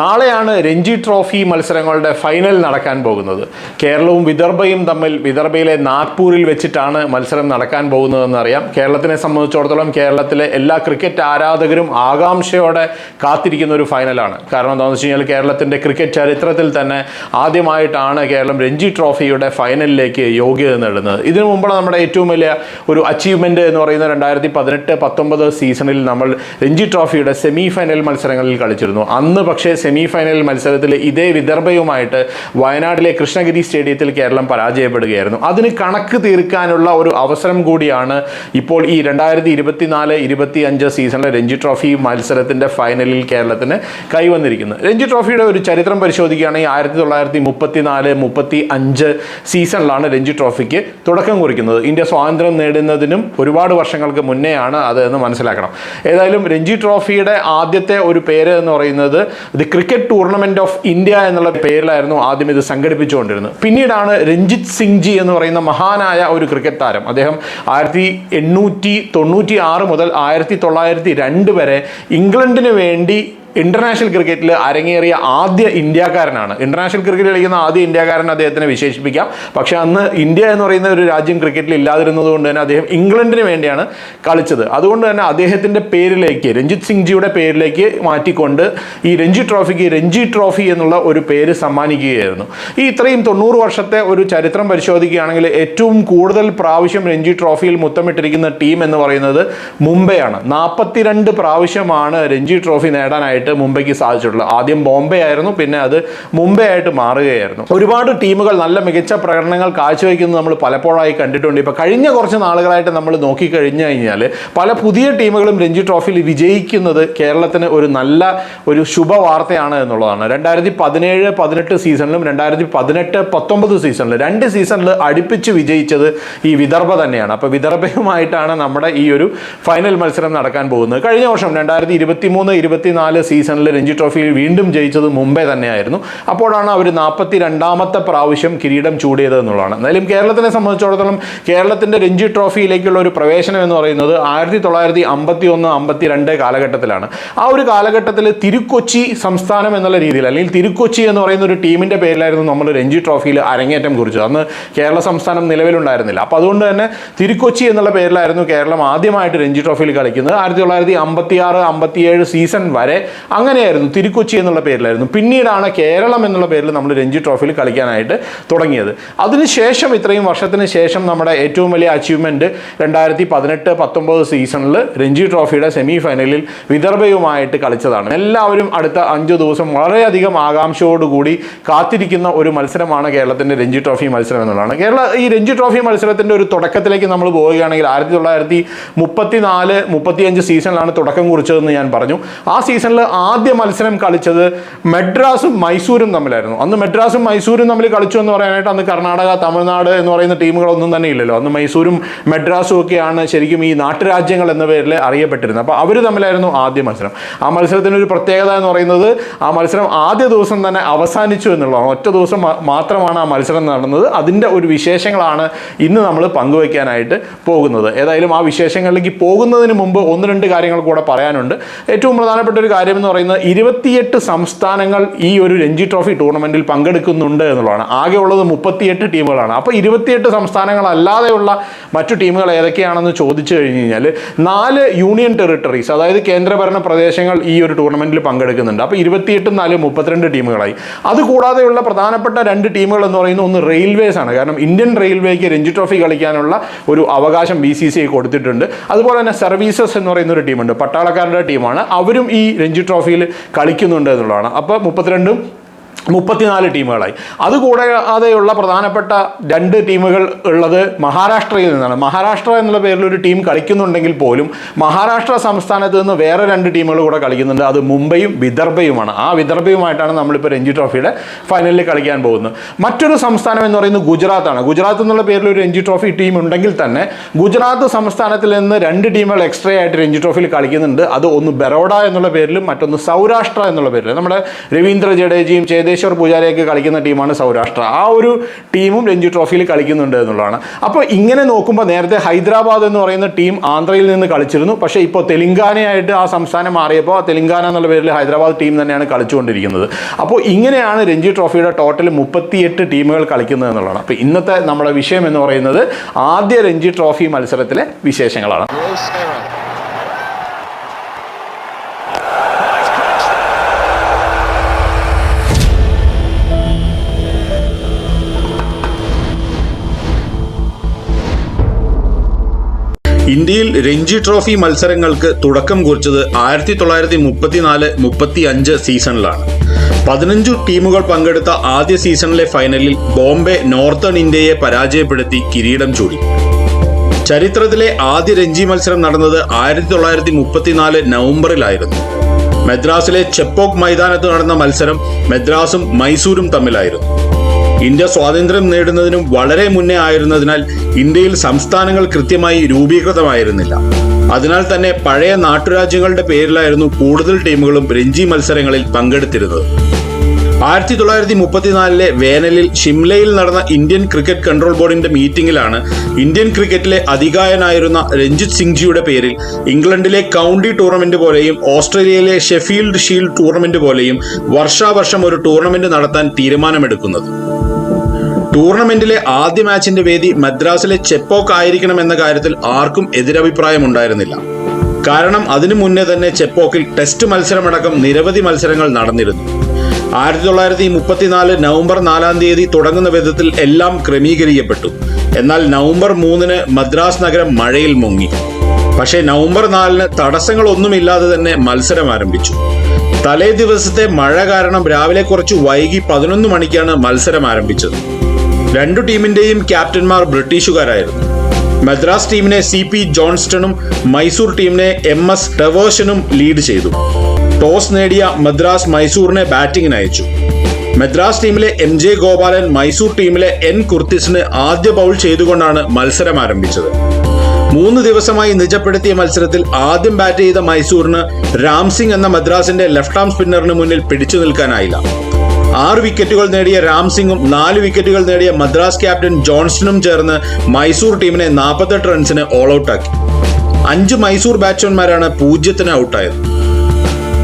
നാളെയാണ് രഞ്ജി ട്രോഫി മത്സരങ്ങളുടെ ഫൈനൽ നടക്കാൻ പോകുന്നത്. കേരളവും വിദർഭയും തമ്മിൽ വിദർഭയിലെ നാഗ്പൂരിൽ വെച്ചിട്ടാണ് മത്സരം നടക്കാൻ പോകുന്നതെന്ന് അറിയാം. കേരളത്തിനെ സംബന്ധിച്ചിടത്തോളം കേരളത്തിലെ എല്ലാ ക്രിക്കറ്റ് ആരാധകരും ആകാംക്ഷയോടെ കാത്തിരിക്കുന്ന ഒരു ഫൈനലാണ്. കാരണം എന്താണെന്ന് വെച്ച് കഴിഞ്ഞാൽ കേരളത്തിന്റെ ക്രിക്കറ്റ് ചരിത്രത്തിൽ തന്നെ ആദ്യമായിട്ടാണ് കേരളം രഞ്ജി ട്രോഫിയുടെ ഫൈനലിലേക്ക് യോഗ്യത നേടുന്നത്. ഇതിനു മുമ്പാണ് നമ്മുടെ ഏറ്റവും വലിയ ഒരു അച്ചീവ്മെന്റ് എന്ന് പറയുന്ന രണ്ടായിരത്തി പതിനെട്ട് പത്തൊമ്പത് സീസണിൽ നമ്മൾ രഞ്ജി ട്രോഫിയുടെ സെമി ഫൈനൽ മത്സരങ്ങളിൽ കളിച്ചിരുന്നു. അന്ന് പക്ഷേ സെമി ഫൈനൽ മത്സരത്തിൽ ഇതേ വിദർഭയുമായിട്ട് വയനാട്ടിലെ കൃഷ്ണഗിരി സ്റ്റേഡിയത്തിൽ കേരളം പരാജയപ്പെടുകയായിരുന്നു. അതിന് കണക്ക് തീർക്കാനുള്ള ഒരു അവസരം കൂടിയാണ് ഇപ്പോൾ ഈ രണ്ടായിരത്തി ഇരുപത്തിനാല് ഇരുപത്തി അഞ്ച് സീസണിലെ രഞ്ജി ട്രോഫി മത്സരത്തിന്റെ ഫൈനലിൽ കേരളത്തിന് കൈവന്നിരിക്കുന്നത്. രഞ്ജി ട്രോഫിയുടെ ഒരു ചരിത്രം പരിശോധിക്കുകയാണെങ്കിൽ ആയിരത്തി തൊള്ളായിരത്തി മുപ്പത്തിനാല് മുപ്പത്തി അഞ്ച് സീസണിലാണ് രഞ്ജി ട്രോഫിക്ക് തുടക്കം കുറിക്കുന്നത്. ഇന്ത്യ സ്വാതന്ത്ര്യം നേടുന്നതിനും ഒരുപാട് വർഷങ്ങൾക്ക് മുന്നേയാണ് അത് എന്ന് മനസ്സിലാക്കണം. ഏതായാലും രഞ്ജി ട്രോഫിയുടെ ആദ്യത്തെ ഒരു പേര് എന്ന് പറയുന്നത് the cricket tournament of India എന്നുള്ള പേരിലായിരുന്നു ആദ്യം ഇത് സംഘടിപ്പിച്ചുകൊണ്ടിരുന്നത്. പിന്നീടാണ് രഞ്ജിത് സിംഗ് ജി എന്ന് പറയുന്ന മഹാനായ ഒരു ക്രിക്കറ്റ് താരം. അദ്ദേഹം ആയിരത്തി എണ്ണൂറ്റി തൊണ്ണൂറ്റി ആറ് മുതൽ ആയിരത്തി തൊള്ളായിരത്തി രണ്ട് വരെ ഇംഗ്ലണ്ടിന് വേണ്ടി ഇന്റർനാഷണൽ ക്രിക്കറ്റിൽ അരങ്ങേറിയ ആദ്യ ഇന്ത്യക്കാരനാണ്. ഇന്റർനാഷണൽ ക്രിക്കറ്റ് കളിക്കുന്ന ആദ്യ ഇന്ത്യക്കാരൻ അദ്ദേഹത്തിനെ വിശേഷിപ്പിക്കാം. പക്ഷേ അന്ന് ഇന്ത്യ എന്ന് പറയുന്ന ഒരു രാജ്യം ക്രിക്കറ്റിൽ ഇല്ലാതിരുന്നത് കൊണ്ട് തന്നെ അദ്ദേഹം ഇംഗ്ലണ്ടിന് വേണ്ടിയാണ് കളിച്ചത്. അതുകൊണ്ട് തന്നെ അദ്ദേഹത്തിന്റെ പേരിലേക്ക് രഞ്ജിത് സിംഗ് ജിയുടെ പേരിലേക്ക് മാറ്റിക്കൊണ്ട് ഈ രഞ്ജി ട്രോഫിക്ക് രഞ്ജി ട്രോഫി എന്നുള്ള ഒരു പേര് സമ്മാനിക്കുകയായിരുന്നു. ഈ ഇത്രയും തൊണ്ണൂറ് വർഷത്തെ ഒരു ചരിത്രം പരിശോധിക്കുകയാണെങ്കിൽ ഏറ്റവും കൂടുതൽ പ്രാവശ്യം രഞ്ജി ട്രോഫിയിൽ മുത്തമിട്ടിരിക്കുന്ന ടീം എന്ന് പറയുന്നത് മുംബൈയാണ് നാൽപ്പത്തിരണ്ട് പ്രാവശ്യമാണ് രഞ്ജി ട്രോഫി നേടാനായിട്ട് മുംബൈക്ക് സാധിച്ചിട്ടുള്ളത് ആദ്യം ബോംബെ ആയിരുന്നു പിന്നെ അത് മുംബൈ ആയിട്ട് മാറുകയായിരുന്നു. ഒരുപാട് ടീമുകൾ നല്ല മികച്ച പ്രകടനങ്ങൾ കാഴ്ചവെക്കുന്നത് നമ്മൾ പലപ്പോഴായി കണ്ടിട്ടുണ്ട്. ഇപ്പോൾ കഴിഞ്ഞ കുറച്ച് നാളുകളായിട്ട് നമ്മൾ നോക്കിക്കഴിഞ്ഞു കഴിഞ്ഞാൽ പല പുതിയ ടീമുകളും രഞ്ജി ട്രോഫിയിൽ വിജയിക്കുന്നത് കേരളത്തിന് ഒരു നല്ല ഒരു ശുഭവാർത്തയാണ് എന്നുള്ളതാണ്. രണ്ടായിരത്തി പതിനേഴ് പതിനെട്ട് സീസണിലും രണ്ടായിരത്തി പതിനെട്ട് പത്തൊമ്പത് സീസണിലും രണ്ട് സീസണിൽ അടുപ്പിച്ച് വിജയിച്ചത് ഈ വിദർഭ തന്നെയാണ്. അപ്പോൾ വിദർഭയുമായിട്ടാണ് നമ്മുടെ ഈ ഒരു ഫൈനൽ മത്സരം നടക്കാൻ പോകുന്നത്. കഴിഞ്ഞ വർഷം രണ്ടായിരത്തി ഇരുപത്തി മൂന്ന് ഇരുപത്തിനാല് സീസണിൽ രഞ്ജി ട്രോഫിയിൽ വീണ്ടും ജയിച്ചത് മുംബൈ തന്നെയായിരുന്നു. അപ്പോഴാണ് അവർ നാൽപ്പത്തി രണ്ടാമത്തെ പ്രാവശ്യം കിരീടം ചൂടിയത് എന്നുള്ളതാണ്. എന്തായാലും കേരളത്തിനെ സംബന്ധിച്ചിടത്തോളം കേരളത്തിന്റെ രഞ്ജി ട്രോഫിയിലേക്കുള്ള ഒരു പ്രവേശനം എന്ന് പറയുന്നത് ആയിരത്തി തൊള്ളായിരത്തി അമ്പത്തി ഒന്ന് അമ്പത്തി രണ്ട് കാലഘട്ടത്തിലാണ്. ആ ഒരു കാലഘട്ടത്തിൽ തിരുക്കൊച്ചി സംസ്ഥാനം എന്നുള്ള രീതിയിൽ അല്ലെങ്കിൽ തിരുക്കൊച്ചി എന്ന് പറയുന്ന ഒരു ടീമിന്റെ പേരിലായിരുന്നു നമ്മൾ രഞ്ജി ട്രോഫിയിൽ അരങ്ങേറ്റം കുറിച്ചത്. അന്ന് കേരള സംസ്ഥാനം നിലവിലുണ്ടായിരുന്നില്ല. അപ്പോൾ അതുകൊണ്ട് തന്നെ തിരുക്കൊച്ചി എന്നുള്ള പേരിലായിരുന്നു കേരളം ആദ്യമായിട്ട് രഞ്ജി ട്രോഫിയിൽ കളിക്കുന്നത്. ആയിരത്തി തൊള്ളായിരത്തി അമ്പത്തി ആറ് അമ്പത്തിയേഴ് സീസൺ വരെ അങ്ങനെയായിരുന്നു തിരുക്കൊച്ചി എന്നുള്ള പേരിലായിരുന്നു. പിന്നീടാണ് കേരളം എന്നുള്ള പേരിൽ നമ്മൾ രഞ്ജി ട്രോഫിയിൽ കളിക്കാനായിട്ട് തുടങ്ങിയത്. അതിനുശേഷം ഇത്രയും വർഷത്തിന് ശേഷം നമ്മുടെ ഏറ്റവും വലിയ അച്ചീവ്മെന്റ് രണ്ടായിരത്തി പതിനെട്ട് പത്തൊമ്പത് സീസണിൽ രഞ്ജി ട്രോഫിയുടെ സെമി ഫൈനലിൽ വിദർഭയുമായിട്ട് കളിച്ചതാണ്. എല്ലാവരും അടുത്ത അഞ്ച് ദിവസം വളരെയധികം ആകാംക്ഷയോടുകൂടി കാത്തിരിക്കുന്ന ഒരു മത്സരമാണ് കേരളത്തിന്റെ രഞ്ജി ട്രോഫി മത്സരം എന്നുള്ളതാണ്. കേരള ഈ രഞ്ജി ട്രോഫി മത്സരത്തിന്റെ ഒരു തുടക്കത്തിലേക്ക് നമ്മൾ പോവുകയാണെങ്കിൽ ആയിരത്തി തൊള്ളായിരത്തി മുപ്പത്തി നാല് മുപ്പത്തിയഞ്ച് സീസണിലാണ് തുടക്കം കുറിച്ചതെന്ന് ഞാൻ പറഞ്ഞു. ആ സീസണിൽ ആദ്യ മത്സരം കളിച്ചത് മെഡ്രാസും മൈസൂരും തമ്മിലായിരുന്നു. അന്ന് മെഡ്രാസും മൈസൂരും തമ്മിൽ കളിച്ചു എന്ന് പറയാനായിട്ട് അന്ന് കർണാടക തമിഴ്നാട് എന്ന് പറയുന്ന ടീമുകളൊന്നും തന്നെ ഇല്ലല്ലോ. അന്ന് മൈസൂരും മെഡ്രാസും ഒക്കെയാണ് ശരിക്കും ഈ നാട്ടുരാജ്യങ്ങൾ എന്ന പേരിൽ അറിയപ്പെട്ടിരുന്നത്. അപ്പോൾ അവർ തമ്മിലായിരുന്നു ആദ്യ മത്സരം. ആ മത്സരത്തിന്റെ ഒരു പ്രത്യേകത എന്ന് പറയുന്നത് ആ മത്സരം ആദ്യ ദിവസം തന്നെ അവസാനിച്ചു എന്നുള്ളതാണ്. ഒറ്റ ദിവസം മാത്രമാണ് ആ മത്സരം നടന്നത്. അതിന്റെ ഒരു വിശേഷങ്ങളാണ് ഇന്ന് നമ്മൾ പങ്കുവയ്ക്കാനായിട്ട് പോകുന്നത്. ഏതായാലും ആ വിശേഷങ്ങളിലേക്ക് പോകുന്നതിന് മുമ്പ് ഒന്ന് രണ്ട് കാര്യങ്ങൾ കൂടെ പറയാനുണ്ട്. ഏറ്റവും പ്രധാനപ്പെട്ട ഒരു കാര്യം എന്ന് പറയുന്നത് ഇരുപത്തിയെട്ട് സംസ്ഥാനങ്ങൾ ഈ ഒരു രഞ്ജി ട്രോഫി ടൂർണമെന്റിൽ പങ്കെടുക്കുന്നുണ്ട് എന്നുള്ളതാണ്. ആകെ ഉള്ളത് മുപ്പത്തിയെട്ട് ടീമുകളാണ്. അപ്പോൾ ഇരുപത്തിയെട്ട് സംസ്ഥാനങ്ങളല്ലാതെയുള്ള മറ്റു ടീമുകൾ ഏതൊക്കെയാണെന്ന് ചോദിച്ചു കഴിഞ്ഞ് കഴിഞ്ഞാൽ നാല് യൂണിയൻ ടെറിട്ടറീസ് അതായത് കേന്ദ്രഭരണ പ്രദേശങ്ങൾ ഈ ഒരു ടൂർണമെന്റിൽ പങ്കെടുക്കുന്നുണ്ട്. അപ്പോൾ ഇരുപത്തിയെട്ടും നാല് മുപ്പത്തിരണ്ട് ടീമുകളായി. അതുകൂടാതെയുള്ള പ്രധാനപ്പെട്ട രണ്ട് ടീമുകൾ എന്ന് പറയുന്നത് ഒന്ന് റെയിൽവേസ് ആണ്. കാരണം ഇന്ത്യൻ റെയിൽവേക്ക് രഞ്ജി ട്രോഫി കളിക്കാനുള്ള ഒരു അവകാശം ബി സി സി കൊടുത്തിട്ടുണ്ട്. അതുപോലെ തന്നെ സർവീസസ് എന്ന് പറയുന്ന ഒരു ടീമുണ്ട്. പട്ടാളക്കാരുടെ ടീമാണ്. അവരും ഈ രഞ്ജി ട്രോഫിയിൽ കളിക്കുന്നുണ്ട് എന്നുള്ളതാണ്. അപ്പോൾ മുപ്പത്തിരണ്ടും മുപ്പത്തിനാല് ടീമുകളായി. അതുകൂടാതെയുള്ള പ്രധാനപ്പെട്ട രണ്ട് ടീമുകൾ ഉള്ളത് മഹാരാഷ്ട്രയിൽ നിന്നാണ്. മഹാരാഷ്ട്ര എന്നുള്ള പേരിൽ ഒരു ടീം കളിക്കുന്നുണ്ടെങ്കിൽ പോലും മഹാരാഷ്ട്ര സംസ്ഥാനത്ത് നിന്ന് വേറെ രണ്ട് ടീമുകൾ കൂടെ കളിക്കുന്നുണ്ട്. അത് മുംബൈയും വിദർഭയുമാണ്. ആ വിദർഭയുമായിട്ടാണ് നമ്മളിപ്പോൾ രഞ്ജി ട്രോഫിയുടെ ഫൈനലിൽ കളിക്കാൻ പോകുന്നത്. മറ്റൊരു സംസ്ഥാനം എന്ന് പറയുന്നത് ഗുജറാത്താണ്. ഗുജറാത്ത് എന്നുള്ള പേരിൽ ഒരു രഞ്ജി ട്രോഫി ടീം ഉണ്ടെങ്കിൽ തന്നെ ഗുജറാത്ത് സംസ്ഥാനത്തിൽ നിന്ന് രണ്ട് ടീമുകൾ എക്സ്ട്രാ ആയിട്ട് രഞ്ജി ട്രോഫിയിൽ കളിക്കുന്നുണ്ട്. അത് ഒന്ന് ബറോഡ എന്നുള്ള പേരിലും മറ്റൊന്ന് സൗരാഷ്ട്ര എന്നുള്ള പേരിലും. നമ്മുടെ രവീന്ദ്ര ജഡേജയും ചേതേശ്വർ ചേതേശ്വർ പൂജാരയൊക്കെ കളിക്കുന്ന ടീമാണ് സൗരാഷ്ട്ര. ആ ഒരു ടീമും രഞ്ജി ട്രോഫിയിൽ കളിക്കുന്നുണ്ട് എന്നുള്ളതാണ്. അപ്പോൾ ഇങ്ങനെ നോക്കുമ്പോൾ നേരത്തെ ഹൈദരാബാദ് എന്ന് പറയുന്ന ടീം ആന്ധ്രയിൽ നിന്ന് കളിച്ചിരുന്നു. പക്ഷേ ഇപ്പോൾ തെലങ്കാനയായിട്ട് ആ സംസ്ഥാനം മാറിയപ്പോൾ തെലങ്കാന എന്നുള്ള പേരിൽ ഹൈദരാബാദ് ടീം തന്നെയാണ് കളിച്ചുകൊണ്ടിരിക്കുന്നത്. അപ്പോൾ ഇങ്ങനെയാണ് രഞ്ജി ട്രോഫിയുടെ ടോട്ടൽ മുപ്പത്തിയെട്ട് ടീമുകൾ കളിക്കുന്നത് എന്നുള്ളതാണ്. അപ്പോൾ ഇന്നത്തെ നമ്മുടെ വിഷയം എന്ന് പറയുന്നത് ആദ്യ രഞ്ജി ട്രോഫി മത്സരത്തിലെ വിശേഷങ്ങളാണ്. ഇന്ത്യയിൽ രഞ്ജി ട്രോഫി മത്സരങ്ങൾക്ക് തുടക്കം കുറിച്ചത് ആയിരത്തി തൊള്ളായിരത്തി മുപ്പത്തിനാല് മുപ്പത്തി അഞ്ച് സീസണിലാണ്. പതിനഞ്ചു ടീമുകൾ പങ്കെടുത്ത ആദ്യ സീസണിലെ ഫൈനലിൽ ബോംബെ നോർത്തേൺ ഇന്ത്യയെ പരാജയപ്പെടുത്തി കിരീടം ചൂടി. ചരിത്രത്തിലെ ആദ്യ രഞ്ജി മത്സരം നടന്നത് ആയിരത്തി തൊള്ളായിരത്തി മുപ്പത്തിനാല് നവംബറിലായിരുന്നു. മദ്രാസിലെ ചെപ്പോക്ക് മൈതാനത്ത് നടന്ന മത്സരം മദ്രാസും മൈസൂരും തമ്മിലായിരുന്നു. ഇന്ത്യ സ്വാതന്ത്ര്യം നേടുന്നതിനും വളരെ മുന്നേ ആയിരുന്നതിനാൽ ഇന്ത്യയിൽ സംസ്ഥാനങ്ങൾ കൃത്യമായി രൂപീകൃതമായിരുന്നില്ല. അതിനാൽ തന്നെ പഴയ നാട്ടുരാജ്യങ്ങളുടെ പേരിലായിരുന്നു കൂടുതൽ ടീമുകളും രഞ്ജി മത്സരങ്ങളിൽ പങ്കെടുത്തിരുന്നത്. ആയിരത്തി തൊള്ളായിരത്തി മുപ്പത്തിനാലിലെ വേനലിൽ ഷിംലയിൽ നടന്ന ഇന്ത്യൻ ക്രിക്കറ്റ് കൺട്രോൾ ബോർഡിന്റെ മീറ്റിംഗിലാണ് ഇന്ത്യൻ ക്രിക്കറ്റിലെ അധികായനായിരുന്ന രഞ്ജിത് സിംഗ്ജിയുടെ പേരിൽ ഇംഗ്ലണ്ടിലെ കൗണ്ടി ടൂർണമെന്റ് പോലെയും ഓസ്ട്രേലിയയിലെ ഷെഫീൽഡ് ഷീൽഡ് ടൂർണമെന്റ് പോലെയും വർഷാവർഷം ഒരു ടൂർണമെന്റ് നടത്താൻ തീരുമാനമെടുക്കുന്നത്. ടൂർണമെന്റിലെ ആദ്യ മാച്ചിന്റെ വേദി മദ്രാസിലെ ചെപ്പോക്ക് ആയിരിക്കണം എന്ന കാര്യത്തിൽ ആർക്കും എതിരഭിപ്രായമുണ്ടായിരുന്നില്ല. കാരണം അതിനു മുന്നേ തന്നെ ചെപ്പോക്കിൽ ടെസ്റ്റ് മത്സരമടക്കം നിരവധി മത്സരങ്ങൾ നടന്നിരുന്നു. ആയിരത്തി തൊള്ളായിരത്തി മുപ്പത്തിനാല് നവംബർ നാലാം തീയതി തുടങ്ങുന്ന വിധത്തിൽ എല്ലാം ക്രമീകരിക്കപ്പെട്ടു. എന്നാൽ നവംബർ മൂന്നിന് മദ്രാസ് നഗരം മഴയിൽ മുങ്ങി. പക്ഷേ നവംബർ നാലിന് തടസ്സങ്ങളൊന്നുമില്ലാതെ തന്നെ മത്സരം ആരംഭിച്ചു. തലേ ദിവസത്തെ മഴ കാരണം രാവിലെ കുറച്ച് വൈകി പതിനൊന്ന് മണിക്കാണ് മത്സരം ആരംഭിച്ചത്. രണ്ടു ടീമിന്റെയും ക്യാപ്റ്റന്മാർ ബ്രിട്ടീഷുകാരായിരുന്നു. മദ്രാസ് ടീമിനെ സി പി ജോൺസ്റ്റണും മൈസൂർ ടീമിനെ എം എസ് ടെവേഷനും ലീഡ് ചെയ്തു. ടോസ് നേടിയ മദ്രാസ് മൈസൂറിനെ ബാറ്റിംഗിന് അയച്ചു. മദ്രാസ് ടീമിലെ എം ജെ ഗോപാലൻ മൈസൂർ ടീമിലെ എൻ കുർത്തിസിന് ആദ്യ ബൗൾ ചെയ്തുകൊണ്ടാണ് മത്സരം ആരംഭിച്ചത്. മൂന്ന് ദിവസമായി നിജപ്പെടുത്തിയ മത്സരത്തിൽ ആദ്യം ബാറ്റ് ചെയ്ത മൈസൂറിന് രാംസിംഗ് എന്ന മദ്രാസിന്റെ ലെഫ്റ്റ് ആം സ്പിന്നറിന് മുന്നിൽ പിടിച്ചു നിൽക്കാനായില്ല. ആറ് വിക്കറ്റുകൾ നേടിയ രാംസിംഗും നാല് വിക്കറ്റുകൾ നേടിയ മദ്രാസ് ക്യാപ്റ്റൻ ജോൺസണും ചേർന്ന് മൈസൂർ ടീമിനെ നാൽപ്പത്തെട്ട് റൺസിന് ഓൾ ഔട്ടാക്കി അഞ്ച് മൈസൂർ ബാറ്റ്സ്മാൻമാരാണ് പൂജ്യത്തിന് ഔട്ടായത്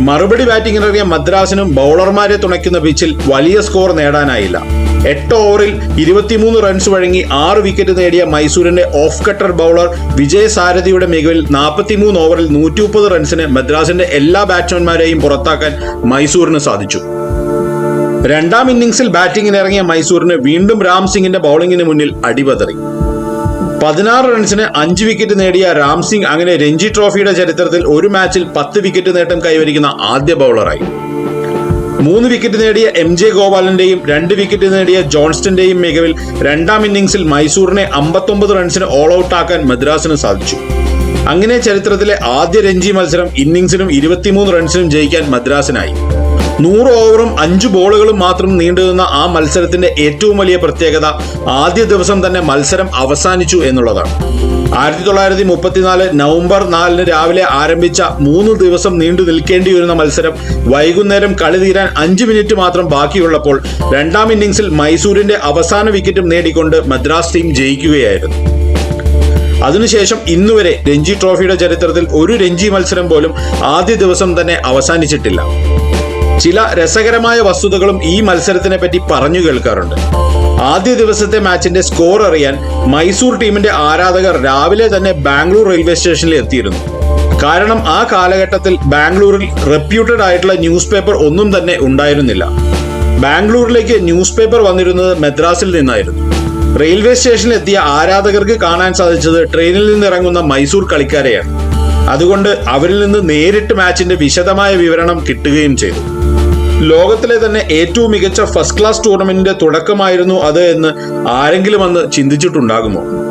മറുപടി ബാറ്റിംഗിനിറങ്ങിയ മദ്രാസിനും ബൗളർമാരെ തുണയ്ക്കുന്ന പിച്ചിൽ വലിയ സ്കോർ നേടാനായില്ല. എട്ട് ഓവറിൽ ഇരുപത്തിമൂന്ന് റൺസ് വഴങ്ങി ആറ് വിക്കറ്റ് നേടിയ മൈസൂരിന്റെ ഓഫ് കട്ടർ ബൗളർ വിജയ് സാരഥിയുടെ മികവിൽ നാൽപ്പത്തിമൂന്ന് ഓവറിൽ നൂറ്റി റൺസിന് മദ്രാസിന്റെ എല്ലാ ബാറ്റ്സ്മാൻമാരെയും പുറത്താക്കാൻ മൈസൂരിന് സാധിച്ചു. രണ്ടാം ഇന്നിംഗ്സിൽ ബാറ്റിംഗിന് ഇറങ്ങിയ മൈസൂരിന് വീണ്ടും രാം സിംഗിന്റെ ബൗളിംഗിന് മുന്നിൽ അടിപതറി. പതിനാറ് റൺസിന് അഞ്ച് വിക്കറ്റ് നേടിയ രാം സിംഗ് അങ്ങനെ രഞ്ജി ട്രോഫിയുടെ ചരിത്രത്തിൽ ഒരു മാച്ചിൽ പത്ത് വിക്കറ്റ് നേട്ടം കൈവരിക്കുന്ന ആദ്യ ബൗളറായി. മൂന്ന് വിക്കറ്റ് നേടിയ എം ജെ ഗോപാലന്റെയും രണ്ട് വിക്കറ്റ് നേടിയ ജോൺസ്റ്റന്റെയും മികവിൽ രണ്ടാം ഇന്നിംഗ്സിൽ മൈസൂറിനെ അമ്പത്തൊമ്പത് റൺസിന് ഓൾ ഔട്ട് ആക്കാൻ മദ്രാസിന് സാധിച്ചു. അങ്ങനെ ചരിത്രത്തിലെ ആദ്യ രഞ്ജി മത്സരം ഇന്നിംഗ്സിനും ഇരുപത്തിമൂന്ന് റൺസിനും ജയിക്കാൻ മദ്രാസിനായി. നൂറ് ഓവറും അഞ്ച് ബോളുകളും മാത്രം നീണ്ടുനിന്ന ആ മത്സരത്തിന്റെ ഏറ്റവും വലിയ പ്രത്യേകത ആദ്യ ദിവസം തന്നെ മത്സരം അവസാനിച്ചു എന്നുള്ളതാണ്. ആയിരത്തി തൊള്ളായിരത്തി മുപ്പത്തിനാല് നവംബർ നാലിന് രാവിലെ ആരംഭിച്ച മൂന്ന് ദിവസം നീണ്ടു നിൽക്കേണ്ടി വരുന്ന മത്സരം വൈകുന്നേരം കളി തീരാൻ അഞ്ച് മിനിറ്റ് മാത്രം ബാക്കിയുള്ളപ്പോൾ രണ്ടാം ഇന്നിംഗ്സിൽ മൈസൂരിന്റെ അവസാന വിക്കറ്റും നേടിക്കൊണ്ട് മദ്രാസ് ടീം ജയിക്കുകയായിരുന്നു. അതിനുശേഷം ഇന്നുവരെ രഞ്ജി ട്രോഫിയുടെ ചരിത്രത്തിൽ ഒരു രഞ്ജി മത്സരം പോലും ആദ്യ ദിവസം തന്നെ അവസാനിച്ചിട്ടില്ല. ചില രസകരമായ വസ്തുതകളും ഈ മത്സരത്തിനെ പറ്റി പറഞ്ഞു കേൾക്കാറുണ്ട്. ആദ്യ ദിവസത്തെ മാച്ചിന്റെ സ്കോർ അറിയാൻ മൈസൂർ ടീമിന്റെ ആരാധകർ രാവിലെ തന്നെ ബാംഗ്ലൂർ റെയിൽവേ സ്റ്റേഷനിൽ എത്തിയിരുന്നു. കാരണം ആ കാലഘട്ടത്തിൽ ബാംഗ്ലൂരിൽ റെപ്യൂട്ടഡ് ആയിട്ടുള്ള ന്യൂസ് പേപ്പർ ഒന്നും തന്നെ ഉണ്ടായിരുന്നില്ല. ബാംഗ്ലൂരിലേക്ക് ന്യൂസ് പേപ്പർ വന്നിരുന്നത് മദ്രാസിൽ നിന്നായിരുന്നു. റെയിൽവേ സ്റ്റേഷനിൽ എത്തിയ ആരാധകർക്ക് കാണാൻ സാധിച്ചത് ട്രെയിനിൽ നിന്നിറങ്ങുന്ന മൈസൂർ കളിക്കാരെയാണ്. അതുകൊണ്ട് അവരിൽ നിന്ന് നേരിട്ട് മാച്ചിന്റെ വിശദമായ വിവരണം കിട്ടുകയും ചെയ്തു. ലോകത്തിലെ തന്നെ ഏറ്റവും മികച്ച ഫസ്റ്റ് ക്ലാസ് ടൂർണമെന്റിന്റെ തുടക്കമായിരുന്നു അത് എന്ന് ആരെങ്കിലും അന്ന് ചിന്തിച്ചിട്ടുണ്ടാകുമോ?